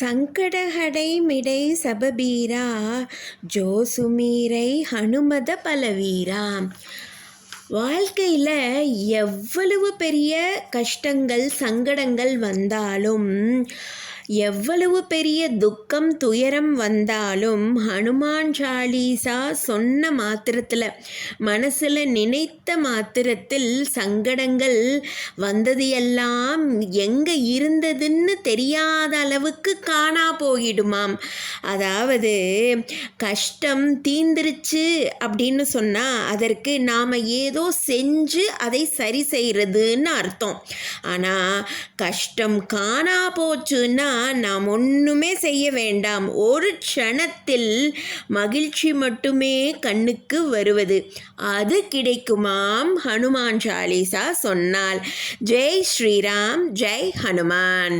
சங்கடஹடை மிடை சபபீரா ஜோசுமீரை ஹனுமத பலவீரா. வாழ்க்கையில் எவ்வளவு பெரிய கஷ்டங்கள் சங்கடங்கள் வந்தாலும் எவ்வளவு பெரிய துக்கம் துயரம் வந்தாலும் ஹனுமான் சாலீசா சொன்ன மாத்திரத்தில் மனசில் நினைத்த மாத்திரத்தில் சங்கடங்கள் வந்தது எல்லாம் எங்கே இருந்ததுன்னு தெரியாத அளவுக்கு காணா போயிடுமாம். அதாவது கஷ்டம் தீந்துருச்சு அப்படின்னு சொன்னால் அதற்கு நாம் ஏதோ செஞ்சு அதை சரி செய்கிறதுன்னு அர்த்தம். ஆனால் கஷ்டம் காணா போச்சுன்னா நாம் ஒன்றுமே செய்ய வேண்டாம். ஒரு க்ஷணத்தில் மகிழ்ச்சி மட்டுமே கண்ணுக்கு வருவது. அது கிடைக்குமாம் ஹனுமான் சாலிசா சொன்னால் ஜெய் ஸ்ரீராம் ஜெய் ஹனுமான்.